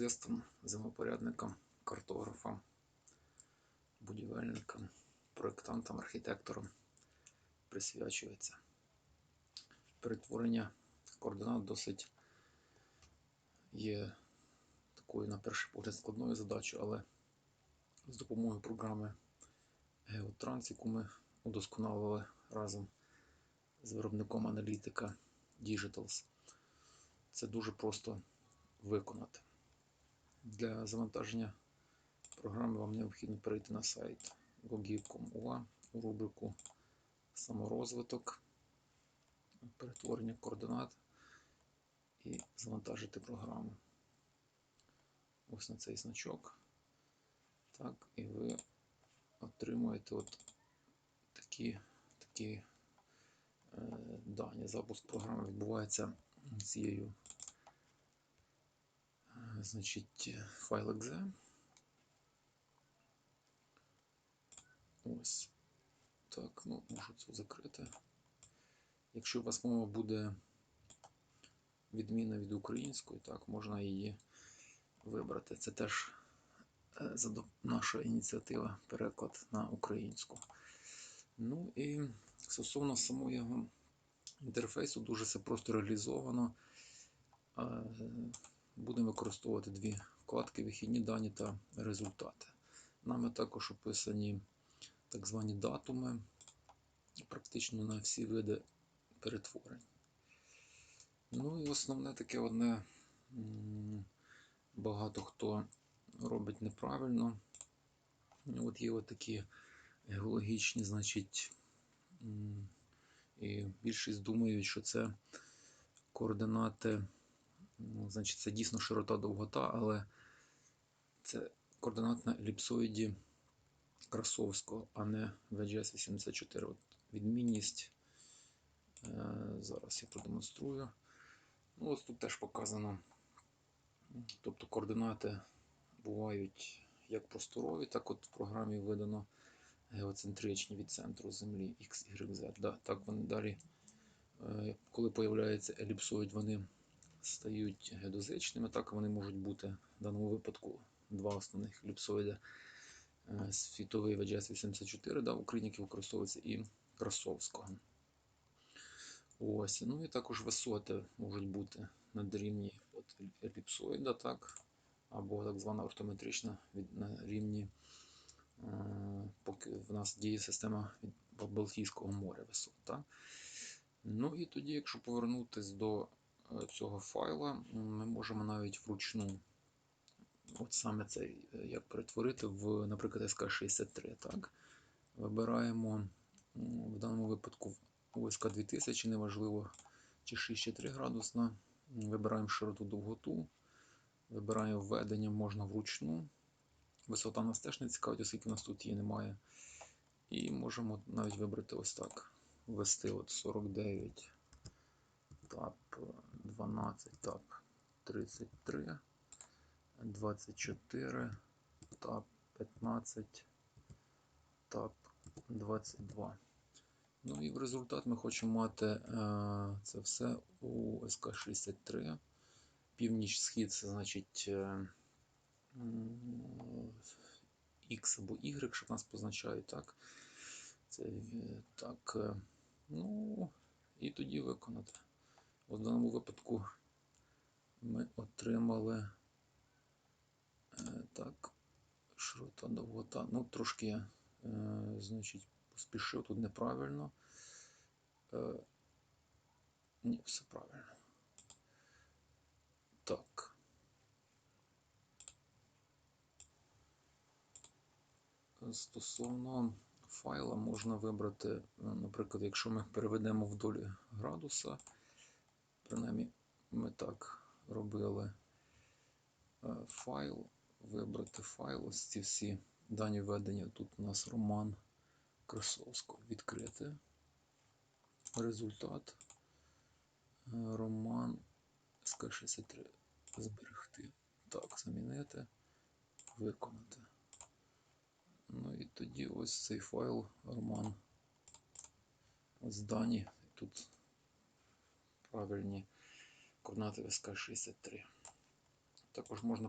Тестом, землепорядникам, картографам, будівельникам, проєктантам, архітекторам присвячується. Перетворення координат досить є такою, на перший погляд, складною задачею, але з допомогою програми GeoTrans, яку ми удосконалили разом з виробником аналітика Digitals, це дуже просто виконати. Для завантаження програми вам необхідно перейти на сайт gogib.com.ua у рубрику Саморозвиток, перетворення координат і завантажити програму. Ось на цей значок. Так, і ви отримуєте от такі, такі е, дані. Запуск програми відбувається цією значить, файл .exe. Ось. Так, ну, можу це закрити. Якщо у вас мова буде відмінна від української, так, можна її вибрати. Це теж е, наша ініціатива переклад на українську. Ну і стосовно самого інтерфейсу, дуже все просто реалізовано. Будемо використовувати дві вкладки вихідні дані та результати. Нами також описані так звані датуми, практично на всі види перетворень. Ну і основне таке одне багато хто робить неправильно. От є от такі геологічні, значить, і більшість думають, що це координати. Ну, Значить, це дійсно широта довгота, але це координат на еліпсоїді Красовського, а не VGS 84. От Відмінність. Е, зараз я продемонструю. Ну, Ось тут теж показано. Тобто координати бувають як просторові, так от в програмі видано геоцентричні від центру Землі X, Y, Z. Да, Так вони далі, е, коли появляється еліпсоїд, вони стають геодезичними, так вони можуть бути в даному випадку два основних еліпсоїди. Е, світовий VGS 84 да, в Україні, використовується, і Красовського. Ось, ну і також висоти можуть бути над рівні еліпсоїда, так, або так звана ортометрична на рівні, е, поки в нас діє система від Балтійського моря висот. Так. Ну і тоді, якщо повернутися до цього файла ми можемо навіть вручну, от саме цей, е, як перетворити в, наприклад, SK63. так? Вибираємо в даному випадку ОСК 2000, неважливо, чи 6 чи 3 градусна. Вибираємо широту довготу, вибираємо введення можна вручну. Висота нас теж не цікавить, оскільки у нас тут її немає. І можемо навіть вибрати ось так. Ввести от 49 тап 12, тап 33, 24, тап 15, тап 22. Ну і в результат ми хочемо мати е, це все у СК-63. Північ-схід, це значить е, X або Y, що нас позначають, так? Це е, так. Е, ну, і тоді виконати. У даному випадку ми отримали е, так, широта довгота. Ну, трошки я, е, значить, поспішив тут неправильно. Е, ні, все правильно. Так. Стосовно файла можна вибрати, наприклад, якщо ми переведемо в долі градуса. Принаймні, ми так робили е, файл, вибрати файл, ось ці всі дані введення. Тут у нас Роман Красовського відкрити. Результат. Е, Роман СК63 зберегти. Так, замінити, виконати. Ну і тоді ось цей файл Роман. Ось дані. Тут правильні координати СК-63. Також можна